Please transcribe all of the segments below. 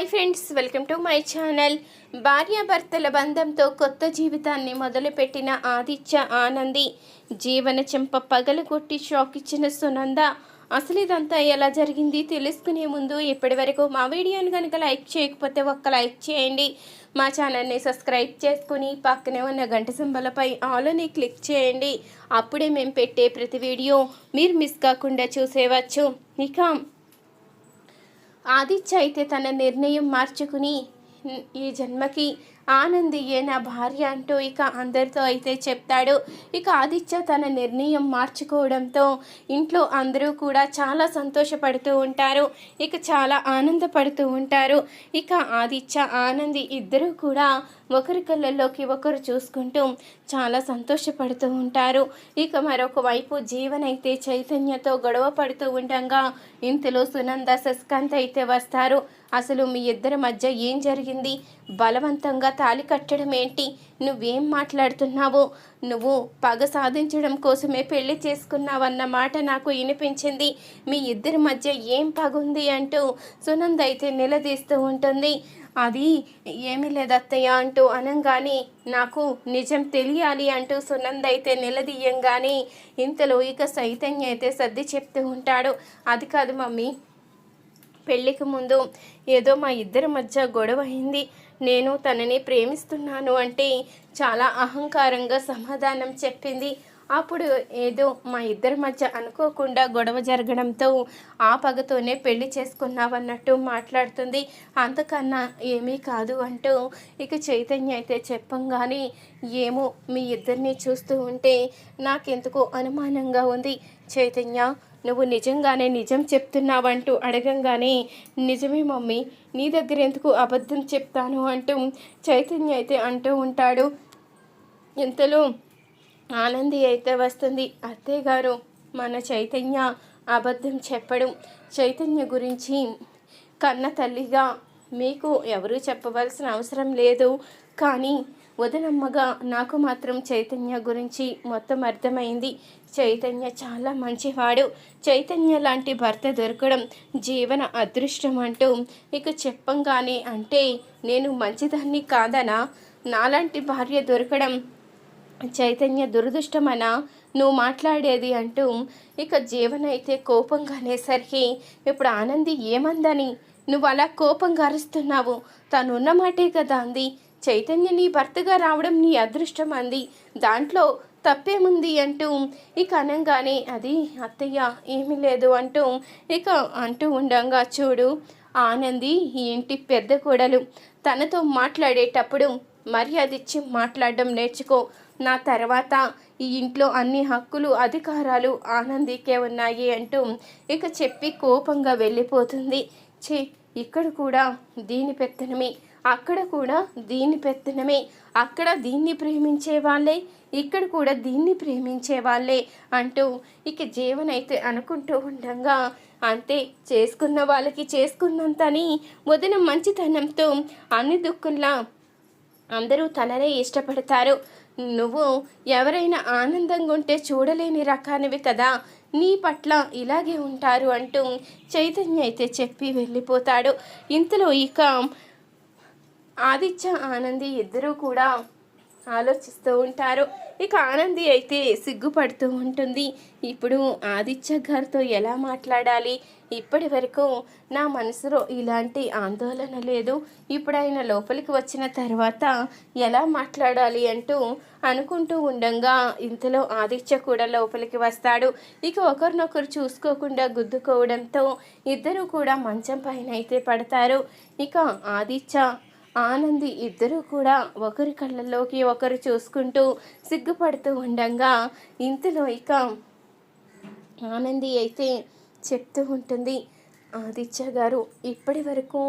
Hi friends welcome to my channel. భార్యాభర్తల బంధంతో కొత్త జీవితాన్ని మొదలుపెట్టిన ఆదిత్య ఆనంది జీవన చెంప పగలగొట్టి షాక్ ఇచ్చిన సునంద అసలు ఇదంతా ఎలా జరిగింది తెలుసుకునే ముందు ఇప్పటి వరకు మా వీడియోని కనుక లైక్ చేయకపోతే ఒక్క లైక్ చేయండి. మా ఛానల్ని సబ్స్క్రైబ్ చేసుకుని పక్కనే ఉన్న గంట సింబలపై ఆలోని క్లిక్ చేయండి. అప్పుడే మేము పెట్టే ప్రతి వీడియో మీరు మిస్ కాకుండా చూసేవచ్చు. ఇక ఆదిత్య అయితే తన నిర్ణయం మార్చుకుని ఈ జన్మకి ఆనందియే నా భార్య? అంటూ ఇక అందరితో అయితే చెప్తాడు. ఇక ఆదిత్య తన నిర్ణయం మార్చుకోవడంతో ఇంట్లో అందరూ కూడా చాలా సంతోషపడుతూ ఉంటారు. ఇక చాలా ఆనందపడుతూ ఉంటారు. ఇక ఆదిత్య ఆనంది ఇద్దరూ కూడా ఒకరి కళ్ళల్లోకి ఒకరు చూసుకుంటూ చాలా సంతోషపడుతూ ఉంటారు. ఇక మరొక వైపు జీవనైతే చైతన్యతో గొడవ పడుతూ ఉండగా ఇంతలో సునంద శశికాంత్ అయితే వస్తారు. అసలు మీ ఇద్దరి మధ్య ఏం జరిగింది? బలవంతంగా తాలి కట్టడం ఏంటి? నువ్వేం మాట్లాడుతున్నావు? నువ్వు పగ సాధించడం కోసమే పెళ్ళి చేసుకున్నావన్న మాట నాకు వినిపించింది. మీ ఇద్దరి మధ్య ఏం పగుంది అంటూ సునంద అయితే నిలదీస్తూ ఉంటుంది. అది ఏమీ లేదత్తయ్య అంటూ అనంగానే నాకు నిజం తెలియాలి అంటూ సునంద అయితే నిలదీయంగానే ఇంతలో ఇక చైతన్య అయితే సర్ది చెప్తూ ఉంటాడు. అది కాదు మమ్మీ పెళ్ళికి ముందు ఏదో మా ఇద్దరి మధ్య గొడవ అయింది. నేను తనని ప్రేమిస్తున్నాను అంటే చాలా అహంకారంగా సమాధానం చెప్పింది. అప్పుడు ఏదో మా ఇద్దరి మధ్య అనుకోకుండా గొడవ జరగడంతో ఆ పగతోనే పెళ్ళి చేసుకున్నావన్నట్టు మాట్లాడుతుంది. అంతకన్నా ఏమీ కాదు అంటూ ఇక చైతన్య అయితే చెప్పంగానే ఏమో మీ ఇద్దరిని చూస్తూ ఉంటే నాకెందుకో అనుమానంగా ఉంది. చైతన్య నువ్వు నిజంగానే నిజం చెప్తున్నావంటూ అడగంగానే నిజమే మమ్మీ నీ దగ్గర ఎందుకు అబద్ధం చెప్తాను? అంటూ చైతన్య అయితే అంటూ ఉంటాడు. ఇంతలో ఆనంది అయితే వస్తుంది. అత్తయ్య గారు మన చైతన్య అబద్ధం చెప్పడం. చైతన్య గురించి కన్న తల్లిగా మీకు ఎవరూ చెప్పవలసిన అవసరం లేదు. కానీ వదనమ్మగా నాకు మాత్రం చైతన్య గురించి మొత్తం అర్థమైంది. చైతన్య చాలా మంచివాడు. చైతన్య లాంటి భర్త దొరకడం జీవన అదృష్టం అంటూ ఇక చెప్పంగానే అంటే నేను మంచిదాన్ని కాదనా? నాలాంటి భార్య దొరకడం చైతన్య దురదృష్టమన నువ్వు మాట్లాడేది అంటూ ఇక జీవన అయితే కోపంగా అనేసరికి ఇప్పుడు ఆనంది ఏమందని? నువ్వు అలా కోపంగా అరుస్తున్నావు. తను ఉన్న మాటే కదా అంది. చైతన్య నీ భర్తగా రావడం నీ అదృష్టం అంది. దాంట్లో తప్పేముంది అంటూ ఇక అనంగానే అది అత్తయ్య ఏమీ లేదు అంటూ ఇక అంటూ ఉండంగా చూడు. ఆనంది ఈ ఇంటి పెద్ద కోడలు తనతో మాట్లాడేటప్పుడు మర్యాద ఇచ్చి మాట్లాడడం నేర్చుకో. నా తర్వాత ఈ ఇంట్లో అన్ని హక్కులు అధికారాలు ఆనందికే ఉన్నాయి అంటూ ఇక చెప్పి కోపంగా వెళ్ళిపోతుంది. చే ఇక్కడ కూడా దీని పెత్తనమే. అక్కడ కూడా దీని పెత్తనమే. అక్కడ దీన్ని ప్రేమించే వాళ్ళే ఇక్కడ కూడా దీన్ని ప్రేమించే వాళ్ళే అంటూ ఇక జీవనైతే అనుకుంటూ ఉండగా అంతే చేసుకున్న వాళ్ళకి చేసుకున్నంతని వదిన మంచితనంతో అన్ని దుఃఖంలా అందరూ తననే ఇష్టపడతారు. నువ్వు ఎవరైనా ఆనందంగా ఉంటే చూడలేని రకానివి కదా. నీ పట్ల ఇలాగే ఉంటారు అంటూ చైతన్య అయితే చెప్పి వెళ్ళిపోతాడు. ఇంతలో ఇక ఆదిత్య ఆనంది ఇద్దరూ కూడా ఆలోచిస్తూ ఉంటారు. ఇక ఆనంది అయితే సిగ్గుపడుతూ ఉంటుంది. ఇప్పుడు ఆదిత్య గారితో ఎలా మాట్లాడాలి? ఇప్పటి వరకు నా మనసులో ఇలాంటి ఆందోళన లేదు. ఇప్పుడు ఆయన లోపలికి వచ్చిన తర్వాత ఎలా మాట్లాడాలి అంటూ అనుకుంటూ ఉండంగా ఇంతలో ఆదిత్య కూడా లోపలికి వస్తాడు. ఇక ఒకరినొకరు చూసుకోకుండా గుద్దుకోవడంతో ఇద్దరూ కూడా మంచం పైన అయితే పడతారు. ఇక ఆదిత్య ఆనంది ఇద్దరూ కూడా ఒకరి కళ్ళల్లోకి ఒకరు చూసుకుంటూ సిగ్గుపడుతూ ఉండంగా ఇంతలో ఇక ఆనంది అయితే చెప్తూ ఉంటుంది. ఆదిత్య గారు ఇప్పటి వరకు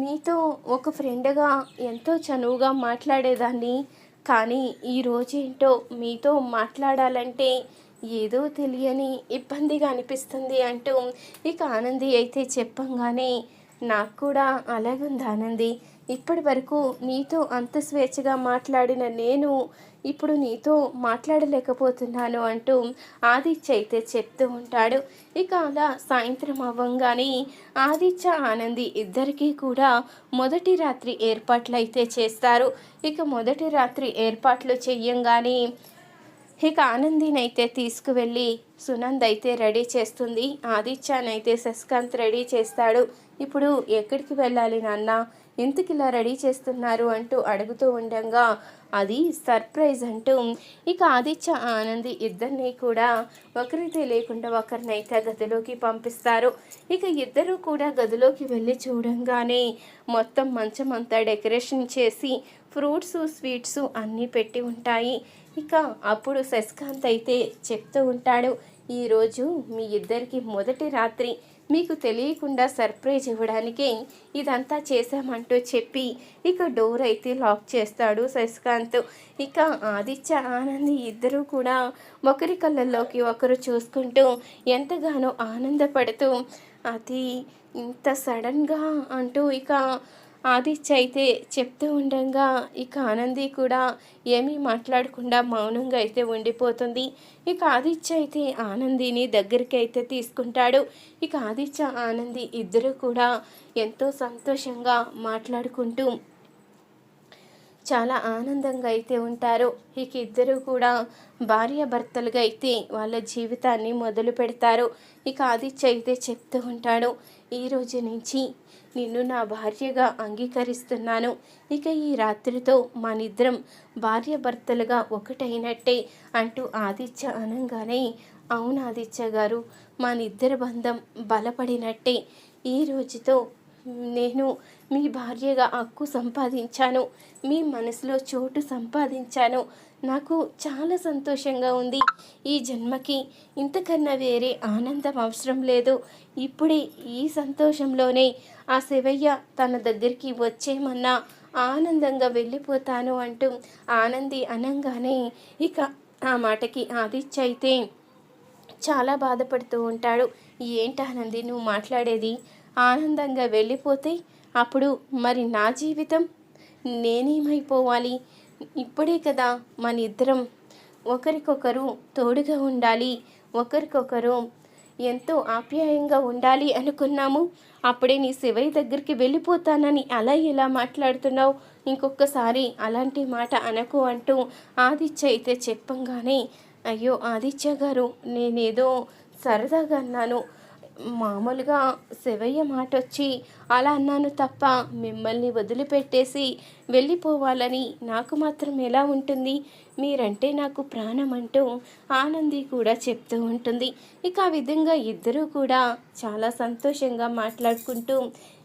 మీతో ఒక ఫ్రెండ్గా ఎంతో చనువుగా మాట్లాడేదాన్ని. కానీ ఈ రోజేంటో మీతో మాట్లాడాలంటే ఏదో తెలియని ఇబ్బందిగా అనిపిస్తుంది అంటూ ఇక ఆనంది అయితే చెప్పంగానే నాకు కూడా అలాగుంది ఆనంది. ఇప్పటి వరకు నీతో అంత స్వేచ్ఛగా మాట్లాడిన నేను ఇప్పుడు నీతో మాట్లాడలేకపోతున్నాను అంటూ ఆదిత్య అయితే చెప్తూ ఉంటాడు. ఇక అలా సాయంత్రం అవ్వంగానే ఆదిత్య ఆనంది ఇద్దరికీ కూడా మొదటి రాత్రి ఏర్పాట్లు అయితే చేస్తారు. ఇక మొదటి రాత్రి ఏర్పాట్లు చెయ్యంగానే ఇక ఆనందినైతే తీసుకువెళ్ళి సునంద్ అయితే రెడీ చేస్తుంది. ఆదిత్యనైతే శశికాంత్ రెడీ చేస్తాడు. ఇప్పుడు ఎక్కడికి వెళ్ళాలి నాన్న? ఎందుకు ఇలా రెడీ చేస్తున్నారు అంటూ అడుగుతూ ఉండగా అది సర్ప్రైజ్ అంటూ ఇక ఆదిత్య ఆనంది ఇద్దరిని కూడా ఒకరితే లేకుండా ఒకరినైతే గదిలోకి పంపిస్తారు. ఇక ఇద్దరు కూడా గదిలోకి వెళ్ళి చూడంగానే మొత్తం మంచం అంతా డెకరేషన్ చేసి ఫ్రూట్స్ స్వీట్స్ అన్నీ పెట్టి ఉంటాయి. ఇక అప్పుడు శశికాంత్ అయితే చెప్తూ ఉంటాడు ఈరోజు మీ ఇద్దరికి మొదటి రాత్రి. మీకు తెలియకుండా సర్ప్రైజ్ ఇవ్వడానికి ఇదంతా చేశామంటూ చెప్పి ఇక డోర్ అయితే లాక్ చేస్తాడు శశికాంత్. ఇక ఆదిత్య ఆనంది ఇద్దరూ కూడా ఒకరి కళ్ళల్లోకి ఒకరు చూసుకుంటూ ఎంతగానో ఆనందపడుతూ అది ఇంత సడన్గా అంటూ ఇక ఆదిత్య అయితే చెప్తూ ఉండగా ఇక ఆనంది కూడా ఏమీ మాట్లాడకుండా మౌనంగా అయితే ఉండిపోతుంది. ఇక ఆదిత్య అయితే ఆనందిని దగ్గరికి అయితే తీసుకుంటాడు. ఇక ఆదిత్య ఆనంది ఇద్దరు కూడా ఎంతో సంతోషంగా మాట్లాడుకుంటూ చాలా ఆనందంగా అయితే ఉంటారు. ఇక ఇద్దరు కూడా భార్యాభర్తలుగా అయితే వాళ్ళ జీవితాన్ని మొదలు పెడతారు ఇక ఆదిత్య అయితే చెప్తూ ఉంటాడు ఈ రోజు నుంచి నిన్ను నా భార్యగా అంగీకరిస్తున్నాను. ఇక ఈ రాత్రితో మనిద్దరం భార్యాభర్తలుగా ఒకటైనట్టే అంటూ ఆదిత్య అనగానే అవును ఆదిత్య గారు మనిద్దరి బంధం బలపడినట్టే. ఈ రోజుతో నేను మీ భార్యగా హక్కు సంపాదించాను. మీ మనసులో చోటు సంపాదించాను. నాకు చాలా సంతోషంగా ఉంది ఈ జన్మకి. ఇంతకన్నా వేరే ఆనందం అవసరం లేదు. ఇప్పుడే ఈ సంతోషంలోనే ఆ శివయ్య తన దగ్గరికి వచ్చేమన్నా ఆనందంగా వెళ్ళిపోతాను అంటూ ఆనంది అనంగానే ఇక ఆ మాటకి ఆదిత్య అయితే చాలా బాధపడుతూ ఉంటాడు. ఏంటి ఆనంది నువ్వు మాట్లాడేది? ఆనందంగా వెళ్ళిపోతే అప్పుడు మరి నా జీవితం నేనేమైపోవాలి? ఇప్పుడే కదా మన ఇద్దరం ఒకరికొకరు తోడుగా ఉండాలి ఒకరికొకరు ఎంతో ఆప్యాయంగా ఉండాలి అనుకున్నాము. అప్పుడే నీ శివయ్య దగ్గరికి వెళ్ళిపోతానని అలా ఇలా మాట్లాడుతున్నావు? ఇంకొకసారి అలాంటి మాట అనకు అంటూ ఆదిత్య అయితే చెప్పంగానే అయ్యో ఆదిత్య గారు నేనేదో సరదాగా అన్నాను. మామూలుగా శివయ్య మాట వచ్చి అలా అన్నాను తప్ప మిమ్మల్ని వదిలిపెట్టేసి వెళ్ళిపోవాలని నాకు మాత్రం ఎలా ఉంటుంది? మీరంటే నాకు ప్రాణం అంటూ ఆనంది కూడా చెప్తూ ఉంటుంది. ఇక ఆ విధంగా ఇద్దరూ కూడా చాలా సంతోషంగా మాట్లాడుకుంటూ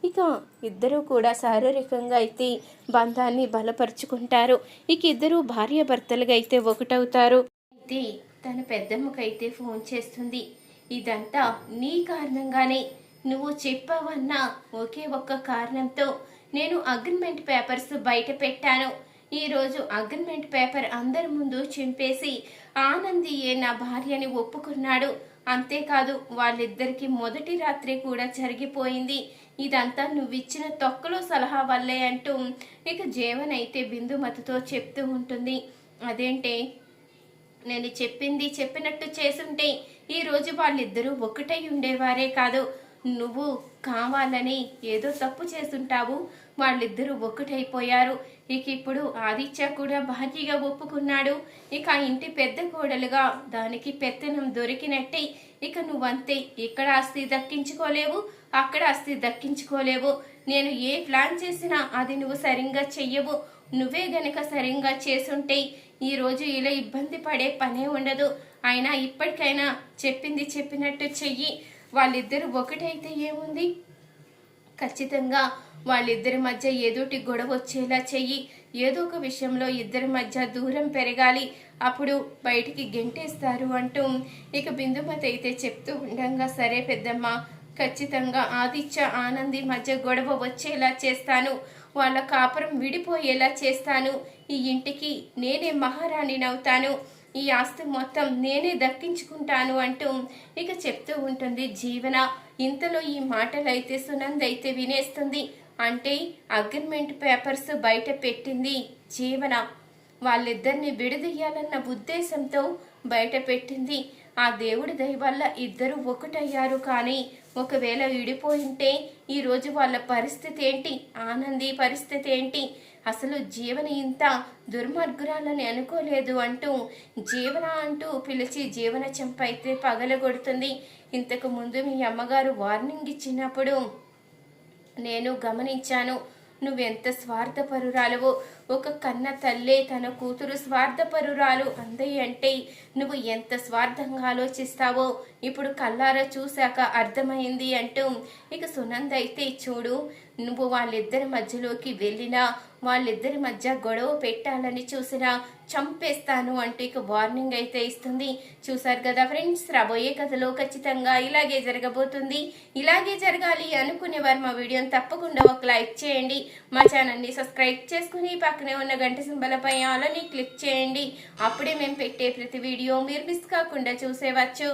ఇక ఇద్దరూ కూడా శారీరకంగా అయితే బంధాన్ని బలపరుచుకుంటారు. ఇక ఇద్దరూ భార్యాభర్తలుగా అయితే ఒకటవుతారు. అయితే తన పెద్దమ్మకైతే ఫోన్ చేస్తుంది. ఇదంతా నీ కారణంగానే. నువ్వు చెప్పావన్న ఒకే ఒక్క కారణంతో నేను అగ్రిమెంట్ పేపర్స్ బయట పెట్టాను. ఈరోజు అగ్రిమెంట్ పేపర్ అందరి ముందు చింపేసి ఆనందియే నా భార్యని ఒప్పుకున్నాడు. అంతేకాదు వాళ్ళిద్దరికి మొదటి రాత్రి కూడా జరిగిపోయింది. ఇదంతా నువ్విచ్చిన తొక్కలో సలహా వల్లే అంటూ ఇక జీవన్ అయితే బిందుమతితో చెప్తూ ఉంటుంది. అదేంటే నేను చెప్పింది చెప్పినట్టు చేసుంటే ఈరోజు వాళ్ళిద్దరూ ఒకటై ఉండేవారే కాదు. నువ్వు కావాలని ఏదో తప్పు చేస్తుంటావు. వాళ్ళిద్దరూ ఒకటైపోయారు. ఇక ఇప్పుడు ఆదిత్య కూడా భార్యగా ఒప్పుకున్నాడు. ఇక ఇంటి పెద్ద కోడలుగా దానికి పెత్తనం దొరికినట్టే. ఇక నువ్వంతే ఇక్కడ ఆస్తి దక్కించుకోలేవు అక్కడ ఆస్తి దక్కించుకోలేవు. నేను ఏ ప్లాన్ చేసినా అది నువ్వు సరిగ్గా చెయ్యవు. నువ్వే గనక సరిగ్గా చేసుంటే ఈరోజు ఇలా ఇబ్బంది పడే పనే ఉండదు. అయినా ఇప్పటికైనా చెప్పింది చెప్పినట్టు చెయ్యి. వాళ్ళిద్దరూ ఒకటైతే ఏముంది? ఖచ్చితంగా వాళ్ళిద్దరి మధ్య ఏదోటి గొడవ వచ్చేలా చెయ్యి. ఏదో ఒక విషయంలో ఇద్దరి మధ్య దూరం పెరగాలి. అప్పుడు బయటికి గెంటేస్తారు అంటూ ఇక బిందుమతి అయితే చెప్తూ ఉండగా సరే పెద్దమ్మ ఖచ్చితంగా ఆదిత్య ఆనంది మధ్య గొడవ వచ్చేలా చేస్తాను. వాళ్ళ కాపురం విడిపోయేలా చేస్తాను. ఈ ఇంటికి నేనే మహారాణినవుతాను. ఈ ఆస్తి మొత్తం నేనే దక్కించుకుంటాను అంటూ ఇక చెప్తూ ఉంటుంది జీవన. ఇంతలో ఈ మాటలు అయితే అయితే వినేస్తుంది. అంటే అగ్రిమెంట్ పేపర్స్ బయట పెట్టింది జీవన. వాళ్ళిద్దరిని విడదీయాలన్న ఉద్దేశంతో బయట పెట్టింది. ఆ దేవుడి దయ వల్ల ఇద్దరు ఒకటయ్యారు కానీ ఒకవేళ విడిపోయింటే ఈరోజు వాళ్ళ పరిస్థితి ఏంటి? ఆనంది పరిస్థితి ఏంటి? అసలు జీవన ఇంత దుర్మార్గురాలని అనుకోలేదు అంటూ జీవన అంటూ పిలిచి జీవన చెంపైతే పగలగొడుతుంది. ఇంతకు ముందు మీ అమ్మగారు వార్నింగ్ ఇచ్చినప్పుడు నేను గమనించాను. నువ్వెంత స్వార్థపరురాలవో? ఒక కన్న తల్లే తన కూతురు స్వార్థపరురాలు అందే అంటే నువ్వు ఎంత స్వార్థంగా ఆలోచిస్తావో? ఇప్పుడు కల్లారా చూశాక అర్థమైంది అంటూ. ఇక సునంద అయితే చూడు నువ్వు వాళ్ళిద్దరి మధ్యలోకి వెళ్ళినా వాళ్ళిద్దరి మధ్య గొడవ పెట్టాలని చూసినా చంపేస్తాను అంటూ ఇక వార్నింగ్ అయితే ఇస్తుంది. చూసారు కదా ఫ్రెండ్స్ రాబోయే కథలో ఖచ్చితంగా ఇలాగే జరగబోతుంది. ఇలాగే జరగాలి అనుకునేవారు మా వీడియోని తప్పకుండా ఒక లైక్ చేయండి. మా ఛానల్ని సబ్స్క్రైబ్ చేసుకుని పక్కనే ఉన్న గంట సింబలపై ఆలని క్లిక్ చేయండి. అప్పుడే మేము పెట్టే ప్రతి వీడియో మీరు మిస్ కాకుండా చూసేవచ్చు.